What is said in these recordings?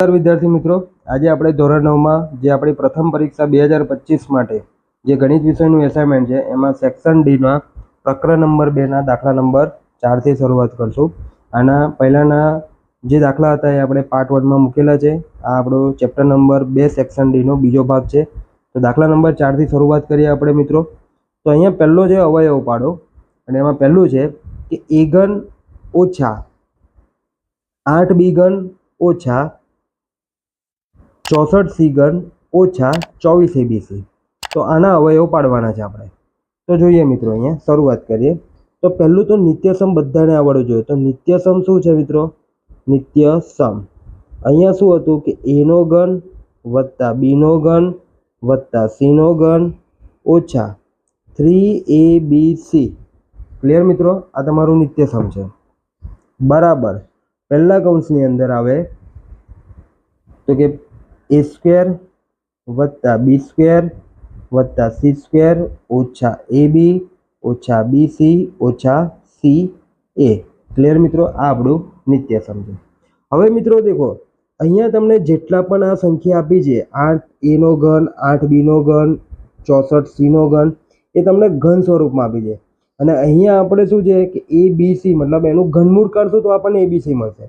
નમસ્કાર વિદ્યાર્થી મિત્રો. આજે આપણે ધોરણ નવમાં જે આપણી પ્રથમ પરીક્ષા બે હજાર પચીસ માટે જે ગણિત વિષયનું એસાઇનમેન્ટ છે, એમાં સેક્શન ડીના પ્રકરણ નંબર બેના દાખલા નંબર ચારથી શરૂઆત કરશું. આના પહેલાંના જે દાખલા હતા એ આપણે પાર્ટ વનમાં મૂકેલા છે. આ આપણો ચેપ્ટર નંબર બે સેક્શન ડીનો બીજો ભાગ છે. તો દાખલા નંબર ચારથી શરૂઆત કરીએ આપણે મિત્રો. તો અહીંયા પહેલો છે અવયવ પાડો, અને એમાં પહેલું છે કે એ ઘન ઓછા આઠ બી ઘન ઓછા ચોસઠ સી ઘન ઓછા ચોવીસ એબીસી. તો આના અવયવ પાડવાના છે આપણે. તો જોઈએ મિત્રો અહીંયા શરૂઆત કરીએ. તો પહેલું તો નિત્યસમ બધાને આવડવું જોઈએ. તો નિત્યસમ શું છે મિત્રો? નિત્યસમ. અહીંયા શું હતું કે એનો ઘન વત્તા બીનો ઘન વત્તા સીનો ઘન ઓછા three A B C clear મિત્રો? આ તમારું નિત્યસમ છે. બરાબર. પહેલા કૌંસની અંદર આવે તો કે એ સ્ક્વેર વત્તા બી સ્ક્વેર વત્તા સી સ્ક્વેર ઓછા એ બી ઓછા બી સી ઓછા સી એ. ક્લિયર મિત્રો? આ આપણું નિત્ય સમજો હવે મિત્રો દેખો, અહીંયા તમને જેટલા પણ આ સંખ્યા આપી છે, આઠ એનો ઘન, આઠ બીનો ઘન, ચોસઠ સીનો ઘન, એ તમને ઘન સ્વરૂપમાં આપી છે. અને અહીંયા આપણે શું છે કે એ બી સી, મતલબ એનું ઘનમૂળ કરશું તો આપણને એ બી સી મળશે.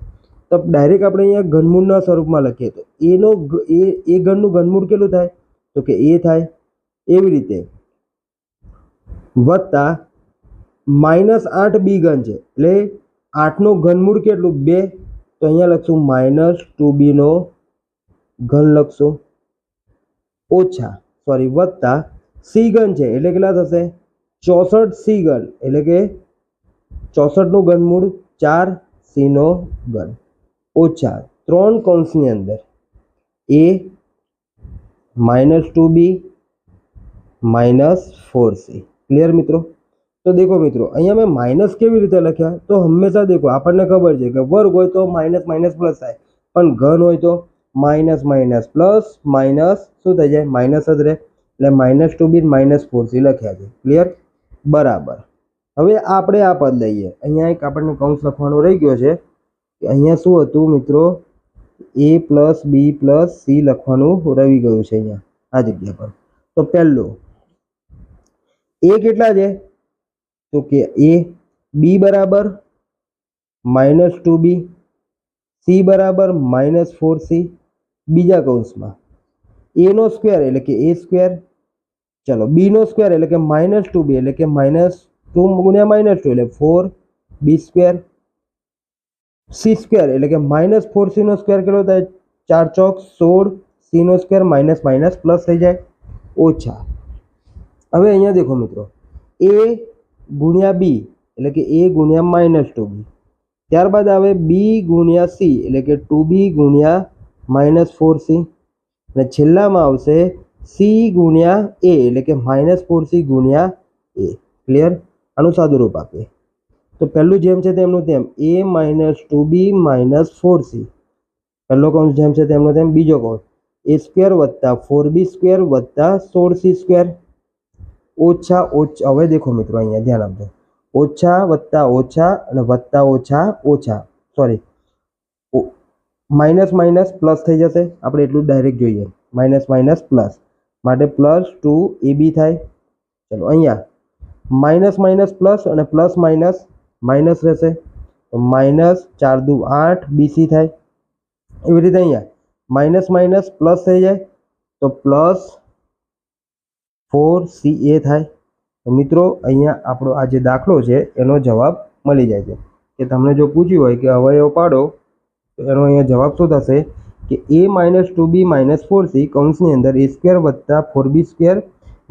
તો ડાયરેક્ટ આપણે અહીંયા ઘનમૂળના સ્વરૂપમાં લખીએ તો એનો ગ- એ એ ઘનનું ઘનમૂળ કેટલું થાય? તો કે એ થાય એવી રીતે. વત્તા માઇનસ આઠ બી ઘન છે. એટલે આઠનું ઘનમૂળ કેટલું? બે. તો અહીંયા લખશું માઇનસ ટુ બીનો ઘન લખશું. ઓછા, સોરી, વત્તા સી ઘન છે. એટલે કેટલા થશે? ચોસઠ સી ઘન. એટલે કે ચોસઠનું ઘનમૂળ ચાર સીનો ઘન. ઓછા ત્રણ કૌંસની અંદર A minus two B minus four C clear મિત્રો તો દેખો મિત્રો અહીંયા મેં માઇનસ કેવી રીતે લખ્યા તો હંમેશા દેખો આપણને ખબર છે કે વર્ગ હોય તો માઇનસ માઇનસ પ્લસ થાય પણ ઘન હોય તો માઇનસ માઇનસ પ્લસ માઇનસ શું થઈ જાય માઇનસ જ રહે એટલે minus two B minus four C લખ્યા છે ક્લિયર બરાબર. હવે આપણે આ પદ લઈએ અહીંયા એક આપણને કૌંસ લખવાનો રહી ગયો છે કે અહીંયા શું હતું મિત્રો? A plus B plus C લખવાનું રહી ગયું છે અહીંયા, આ જગ્યા પર. તો પહેલું એ કેટલા છે? તો કે એ બી બરાબર માઇનસ ટુ બી સી બરાબર માઇનસ ફોર સી બીજા કૌંસમાં. એનો સ્ક્વેર એટલે કે એ સ્ક્વેર ચલો બીનો સ્ક્વેર એટલે કે માઇનસ ટુ બી એટલે કે માઇનસ ટુ ગુણ્યા માઇનસ ટુ એટલે four B square C square એટલે કે માઇનસ ફોર સીનો સ્ક્વેર કેટલો થાય? ચાર ચોક સોળ સીનો સ્ક્વેર માઇનસ માઇનસ પ્લસ થઈ જાય. ઓછા. હવે અહીંયા દેખો મિત્રો. એ ગુણ્યા બી એટલે કે એ ગુણ્યા માઇનસ ટુ બી. ત્યારબાદ આવે બી ગુણ્યા સી એટલે કે ટુ બી ગુણ્યા માઇનસ ફોર સી. અને છેલ્લામાં આવશે સી ગુણ્યા એ એટલે કે માઇનસ ફોર સી ગુણ્યા એ. ક્લિયર? આનું સાદું રૂપ આપીએ. તો પહેલું જેમ છે તેમનું તેમ A minus two B minus four C પહેલો કૌંસ જેમ છે તેમનો તેમ બીજો કૌંસ. એ સ્ક્વેર વત્તા ફોર બી સ્ક્વેર વત્તા સોળ સી સ્ક્વેર ઓછા ઓછા, હવે દેખો મિત્રો અહીંયા ધ્યાન આપજો. ઓછા વત્તા ઓછા અને વત્તા ઓછા ઓછા. સોરી માઇનસ માઇનસ પ્લસ થઈ જશે. આપણે એટલું ડાયરેક્ટ જોઈએ. માઇનસ માઇનસ પ્લસ માટે પ્લસ ટુ એ બી થાય. ચલો અહીંયા. માઇનસ માઇનસ પ્લસ અને પ્લસ માઇનસ માઇનસ રહેશે. તો માઇનસ ચાર દુ આઠ બીસી થાય. એવી રીતે અહીંયા માઇનસ માઇનસ પ્લસ થઈ જાય. તો પ્લસ ફોર સી એ થાય. તો મિત્રો અહીંયા આપણો આ જે દાખલો છે એનો જવાબ મળી જાય છે. કે તમને જો પૂછ્યું હોય કે અવયવ પાડો, તો એનો અહીંયા જવાબ શું થશે? કે A minus two B minus four C કૌંસની અંદર એ સ્ક્વેર વત્તા ફોર બી સ્ક્વેર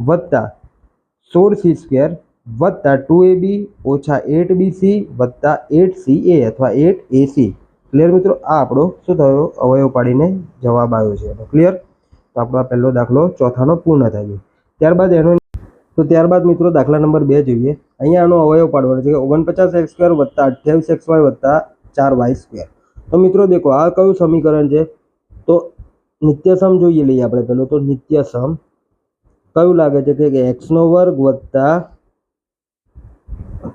વત્તા સોળ સી સ્ક્વેર વત્તા ટુ એ બી ઓછા એટ બી સી વત્તા એટ સી એ અથવા એટ એ સી. ક્લિયર મિત્રો? આ આપણો શું થયો? અવયવ પાડીને જવાબ આવ્યો છે. ક્લિયર તો આપણો પહેલો દાખલો ચોથાનો પૂર્ણ થાય છે. ત્યારબાદ એનો તો ત્યારબાદ મિત્રો દાખલા નંબર બે જોઈએ. અહીંયા આનો અવયવ પાડવાનો છે કે ઓગણપચાસ એક્સ સ્ક્વેર વત્તા અઠ્યાવીસ એક્સ વાય વત્તા ચાર વાય સ્ક્વેર. તો મિત્રો દેખો, આ કયું સમીકરણ છે? તો નિત્યસમ જોઈએ લઈએ આપણે પહેલું. તો નિત્યસમ કયું લાગે છે? કે એક્સનો વર્ગ વત્તા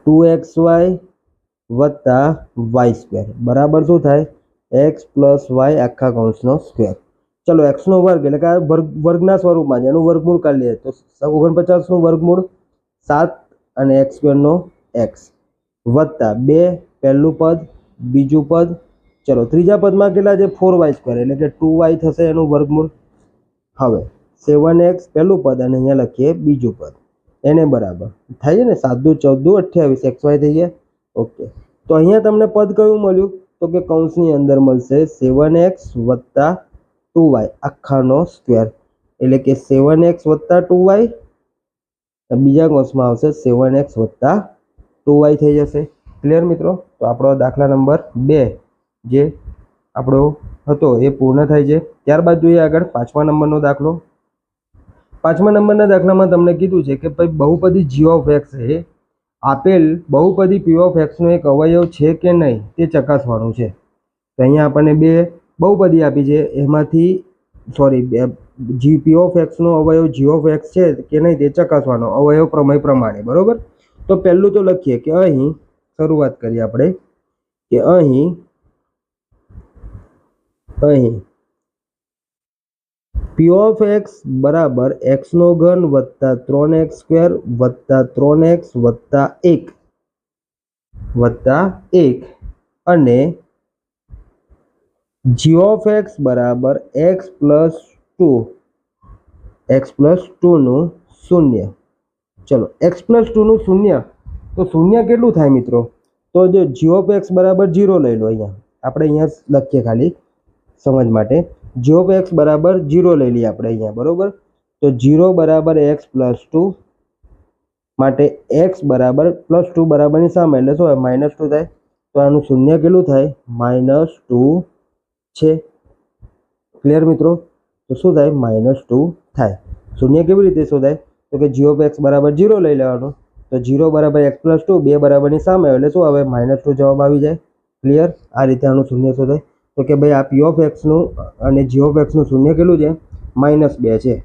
ટુ એક્સ વાય વત્તા વાય સ્ક્વેર. બરાબર શું થાય? એક્સ પ્લસ વાય આખા કૌંસનો સ્ક્વેર. ચલો એક્સનો વર્ગ એટલે કે આ વર્ગ, વર્ગના સ્વરૂપમાં છે. એનું વર્ગમૂળ કાઢી લઈએ. તો ઓગણપચાસનું વર્ગમૂળ સાત અને એક્સ સ્ક્વેરનો એક્સ વત્તા બે પહેલું પદ, બીજું પદ. ચલો, ત્રીજા પદમાં કેટલા છે? ફોર વાય સ્ક્વેર એટલે કે ટુ વાય થશે એનું વર્ગમૂળ. હવે, સેવન એક્સ પહેલું પદ અને અહીંયા લખીએ બીજું પદ. એને બરાબર. થાય છે ને? સાત દુ ચૌદ અઠ્યાવીસ એક્સ વાય થઈ ગયા. ઓકે. તો અહીંયા તમને પદ કયું મળ્યું? તો કે કૌંસની અંદર મળશે સેવન એક્સ વત્તા ટુ વાય, આખાનો સ્ક્વેર. એટલે કે સેવન એક્સ વત્તા ટુ વાય બીજા કૌંસમાં આવશે સેવન એક્સ વત્તા ટુ વાય થઈ જશે. ક્લિયર મિત્રો? તો આપણો દાખલા નંબર બે જે આપણો હતો એ પૂર્ણ થાય છે. ત્યારબાદ જોઈએ આગળ પાંચમા નંબરનો દાખલો. પાંચમા નંબરના દાખલામાં તમને કીધું છે કે ભાઈ બહુપદી જી ઓફ એક્સ એ આપેલ બહુપદી પી ઓફ એક્સનો એક અવયવ છે કે નહીં તે ચકાસવાનું છે. તો અહીંયા આપણને બે બહુપદી આપી છે. એમાંથી સોરી બે જી પી ઓફ એક્સનો અવયવ જી ઓફ એક્સ છે કે નહીં તે ચકાસવાનો. અવયવ પ્રમેય પ્રમાણે, બરાબર? તો પહેલું તો લખીએ કે અહીં, શરૂઆત કરીએ આપણે, કે અહીં અહીં પી ઓફ એક્સ બરાબર એક્સનો ઘન વત્તા ત્રણ એક્સ સ્ક્વેર વત્તા ત્રણ એક્સ વત્તા એક. વત્તા એક. અને જી ઓફ એક્સ બરાબર X plus two X plus ટુનું શૂન્ય. ચલો એક્સ પ્લસ ટુનું શૂન્ય. તો શૂન્ય કેટલું થાય મિત્રો? તો જો જી ઓફ એક્સ બરાબર જીરો લઈ લો અહીંયા. આપણે અહીંયા લખીએ ખાલી. સમજ માટે. જી ઓફ એક્સ બરાબર જીરો લઈ લઈએ આપણે અહીંયા, બરાબર? તો જીરો બરાબર એક્સ પ્લસ ટુ માટે એક્સ બરાબર પ્લસ ટુ બરાબરની સામે, એટલે શું માઇનસ ટુ થાય. તો આનું શૂન્ય કેટલું થાય? માઇનસ ટુ છે. ક્લિયર મિત્રો? તો શું થાય? માઇનસ ટુ થાય. શૂન્ય કેવી રીતે શોધાય? તો કે જીઓ એક્સ બરાબર જીરો લઈ લેવાનું. તો જીરો બરાબર એક્સ પ્લસ ટુ બે બરાબરની સામે, એટલે શું આવે? માઇનસ ટુ જવાબ આવી જાય. ક્લિયર આ રીતે આનું શૂન્ય શોધાય. તો કે ભાઈ આ પી ઓફ એક્સનું અને જી ઓફ એક્સનું શૂન્ય કેટલું છે? માઇનસ બે છે.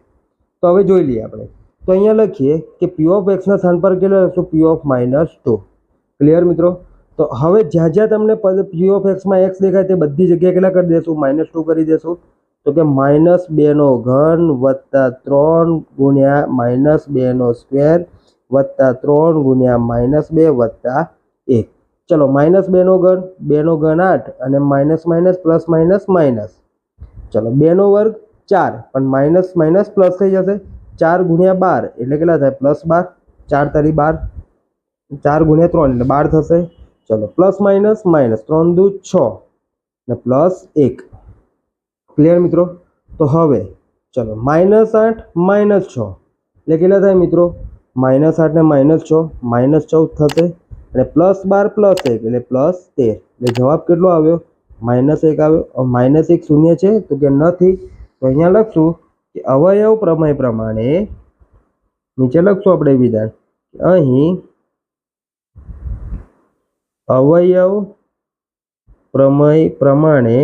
તો હવે જોઈ લઈએ આપણે. તો અહીંયા લખીએ કે પી ઓફ એક્સના સ્થાન પર કેટલું લખશું P of minus two. Clear મિત્રો? તો હવે જ્યાં જ્યાં તમને પી ઓફ એક્સમાં એક્સ દેખાય તે બધી જગ્યાએ કેટલા કરી દેશું? માઇનસ ટુ કરી દેશું. તો કે માઇનસ બેનો ઘન વત્તા ત્રણ ગુણ્યા માઇનસ બેનો સ્ક્વેર વત્તા ત્રણ ગુણ્યા માઇનસ બે વત્તા એક. ચલો માઇનસ બેનો ઘન બેનો ઘન આઠ અને minus minus plus minus minus ચલો બેનો વર્ગ ચાર, પણ માઇનસ માઇનસ પ્લસ થઈ જશે. ચાર ગુણ્યા બાર, એટલે કેટલા થાય? પ્લસ બાર, ચાર તારી બાર, ચાર ગુણ્યા ત્રણ, એટલે બાર થશે. ચલો પ્લસ માઇનસ માઇનસ ત્રણ દુ છ, ને પ્લસ એક. ક્લિયર મિત્રો? તો હવે, ચલો માઇનસ આઠ માઇનસ છ, એટલે કેટલા થાય મિત્રો? માઇનસ આઠ ને માઇનસ છ માઇનસ ચૌદ થશે. અને પ્લસ બાર પ્લસ એક એટલે પ્લસ તેર. એટલે જવાબ કેટલો આવ્યો? માઇનસ એક આવ્યો. માઇનસ એક શૂન્ય છે તો કે નથી. તો અહીંયા લખશું કે અવયવ પ્રમેય પ્રમાણે નીચે લખશું આપણે વિધાન. અહીં અવયવ પ્રમેય પ્રમાણે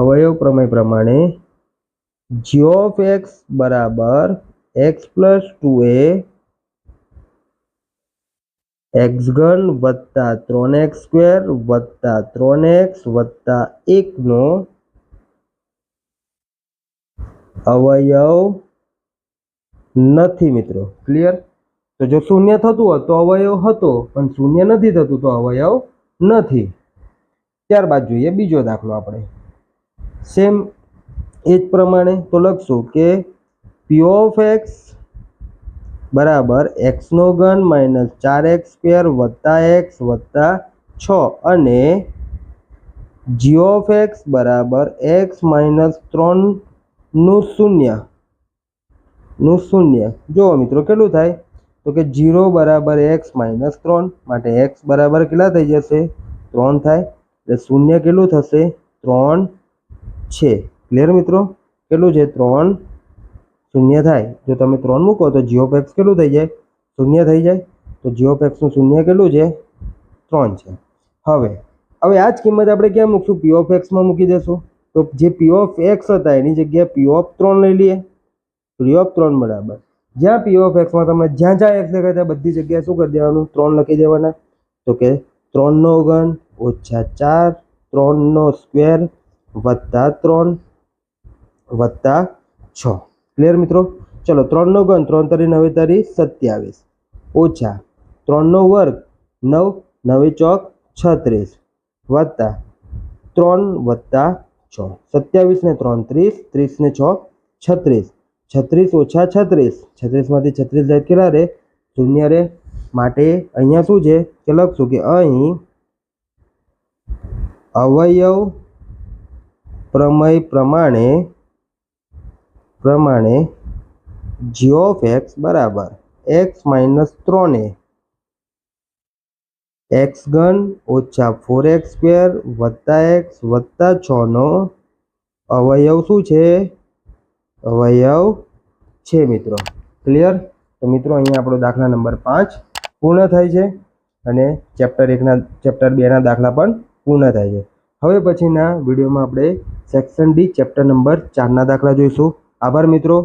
અવયવ પ્રમેય પ્રમાણે જી એક્સ બરાબર X plus two A X ઘન વત્તા ત્રણ એક્સ સ્ક્વેર વત્તા ત્રણ એક્સ વત્તા એકનો અવયવ નથી મિત્રો, ક્લિયર? તો જો શૂન્ય થતું હોત તો અવયવ હતો, પણ શૂન્ય નથી થતું તો અવયવ નથી. ત્યારબાદ જોઈએ બીજો દાખલો આપણે. સેમ એ જ પ્રમાણે તો લખશું કે પી ઓફ એક્સ બરાબર એક્સનો ઘન માઇનસ ચાર એક્સ સ્ક્વેર વત્તા એક્સ વત્તા છ અને જી ઓફ એક્સ બરાબર એક્સ માઇનસ ત્રણનું શૂન્ય, નું શૂન્ય. જુઓ મિત્રો કેટલું થાય? તો કે જીરો બરાબર એક્સ માઇનસ ત્રણ માટે એક્સ બરાબર કેટલા થઈ જશે? ત્રણ થાય. એટલે શૂન્ય કેટલું થશે? ત્રણ છે. ક્લિયર મિત્રો? કેટલું છે? ત્રણ શૂન્ય થાય. જો તમે ત્રણ મૂકો તો જી ઓફ એક્સ કેટલું થઈ જાય? શૂન્ય થઈ જાય. તો જી ઓફ એક્સનું શૂન્ય કેટલું છે? ત્રણ છે. હવે હવે આ જ કિંમત આપણે ક્યાં મૂકશું? પી ઓફ એક્સમાં મૂકી દેશું. તો જે પી ઓફ એક્સ હતા, એની જગ્યાએ પી ઓફ ત્રણ લઈ લઈએ. પી ઓફ ત્રણ બરાબર. જ્યાં પી ઓફ એક્સમાં તમે જ્યાં જ્યાં એક્સ દેખાય ત્યાં બધી જગ્યાએ શું કરી દેવાનું? ત્રણ લખી દેવાના. તો કે ત્રણનો ઘન ઓછા ચાર, ત્રણનો સ્ક્વેર વત્તા ત્રણ વત્તા છ. ક્લિયર મિત્રો? ચલો, ત્રણનો ઘન, ત્રણ તરી નવે તરી, સત્યાવીસ. ઓછા ત્રણનો વર્ગ, નવ, નવે ચોક, છત્રીસ. વત્તા ત્રણ વત્તા છ. સત્યાવીસ ને ત્રણ ત્રીસ ત્રીસ ને છ, છત્રીસ. છત્રીસ ઓછા છત્રીસ. છત્રીસમાંથી છત્રીસ જાય કેટલા રે? શૂન્ય રે. માટે અહીંયા શું છે? કે લખશું કે અહીં અવયવ પ્રમેય પ્રમાણે પ્રમાણે જી ઓફ એક્સ બરાબર એક્સ માઇનસ ત્રણ. એક્સ ઘન ઓછા ફોર એક્સ સ્ક્વેર વત્તા એક્સ વત્તા છનો. અવયવ શું છે? અવયવ છે મિત્રો. ક્લિયર તો મિત્રો અહીંયા આપણો દાખલા નંબર પાંચ પૂર્ણ થાય છે અને ચેપ્ટર એકના, ચેપ્ટર બેના દાખલા પણ પૂર્ણ થાય છે. હવે પછીના વિડીયોમાં આપણે સેક્શન ડી ચેપ્ટર નંબર ચારના દાખલા જોઈશું. આભાર મિત્રો.